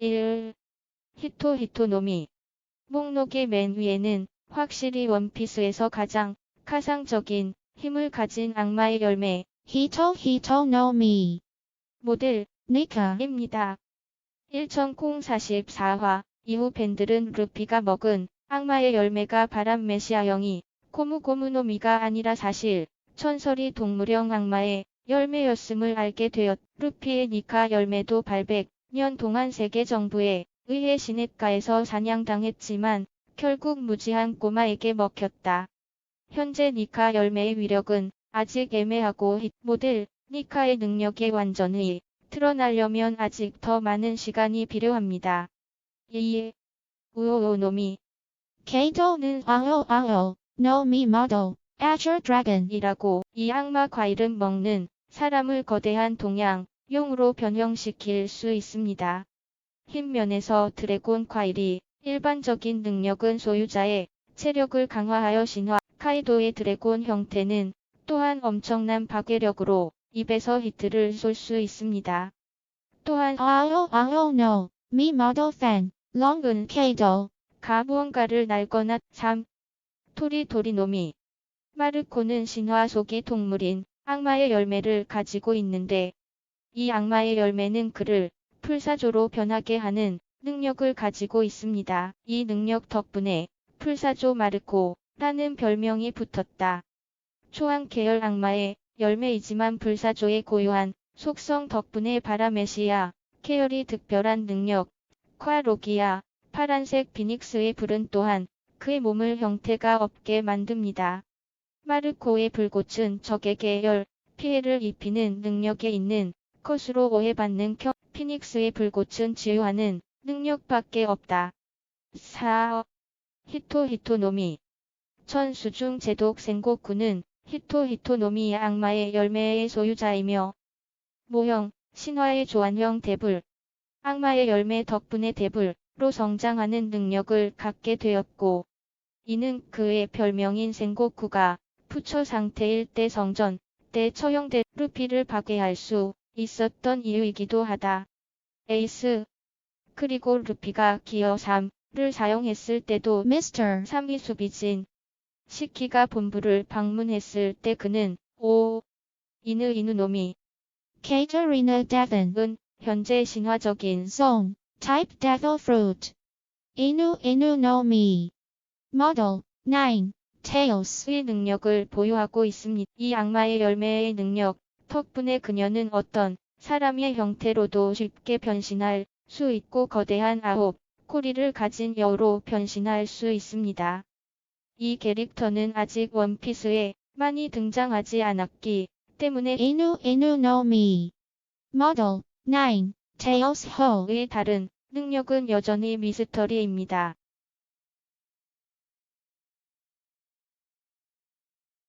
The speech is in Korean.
1. 히토 히토노미 목록의 맨 위에는 확실히 원피스에서 가장 가상적인 힘을 가진 악마의 열매 no Mi. 모델 Nika. 입니다. 1044화 이후 팬들은 루피가 먹은 악마의 열매가 바람 메시아형이 고무고무노미가 아니라 사실 천설이 동물형 악마의 열매였음을 알게 되었. 루피의 니카 열매도 발백 년 동안 세계 정부에 의해 시냇가에서 사냥당했지만 결국 무지한 꼬마에게 먹혔다. 현재 니카 열매의 위력은 아직 애매하고 히- 모델 니카의 능력이 완전히 드러나려면 아직 더 많은 시간이 필요합니다. 2. 우오오노미 Kato는 Ao Ao. No Mi Model. Azure Dragon. 이라고 이 악마 과일은 먹는 사람을 거대한 동양 용으로 변형시킬 수 있습니다. 힘 면에서 드래곤 과일이 일반적인 능력은 소유자의 체력을 강화하여 신화 카이도의 드래곤 형태는 또한 엄청난 파괴력으로 입에서 히트를 쏠 수 있습니다. 또한 Ao Ao no. Mi Model Fan. Longun Kato. 가 무언가를 날거나 3. 토리토리노미 마르코는 신화 속의 동물인 악마의 열매를 가지고 있는데 이 악마의 열매는 그를 풀사조로 변하게 하는 능력을 가지고 있습니다. 이 능력 덕분에 풀사조 마르코라는 별명이 붙었다. 초안 계열 악마의 열매이지만 불사조의 고유한 속성 덕분에 바라메시아 계열이 특별한 능력 콰로기아 파란색 비닉스의 불은 또한 그의 몸을 형태가 없게 만듭니다. 마르코의 불꽃은 적에게 열 피해를 입히는 능력에 있는 것으로 오해받는 켜 피닉스의 불꽃은 치유하는 능력밖에 없다. 4. 히토 히토노미 천수중 제독 생고쿠는 히토 히토노미 악마의 열매의 소유자이며 모형 신화의 조안형 대불 악마의 열매 덕분에 대불로 성장하는 능력을 갖게 되었고 이는 그의 별명인 생고쿠가 부처 상태일 때 성전 때 처형된 루피를 파괴할 수 있었던 이유이기도 하다. 에이스 그리고 루피가 기어 3를 사용했을 때도 Mr. 3위 수비진 시키가 본부를 방문했을 때 그는 오 이누 이누 노미 Katarina Devon. 은 현재 신화적인 Zone. Type Devil Fruit. Inu no Mi. Model. 9. Tails. 의 능력을 보유하고 있습니다. 이 악마의 열매의 능력 덕분에 그녀는 어떤 사람의 형태로도 쉽게 변신할 수 있고 거대한 아홉 꼬리를 가진 여우로 변신할 수 있습니다. 이 캐릭터는 아직 원피스에 많이 등장하지 않았기 때문에 Inu no Mi. Model. 9. Tails Ho. 의 다른 능력은 여전히 미스터리입니다.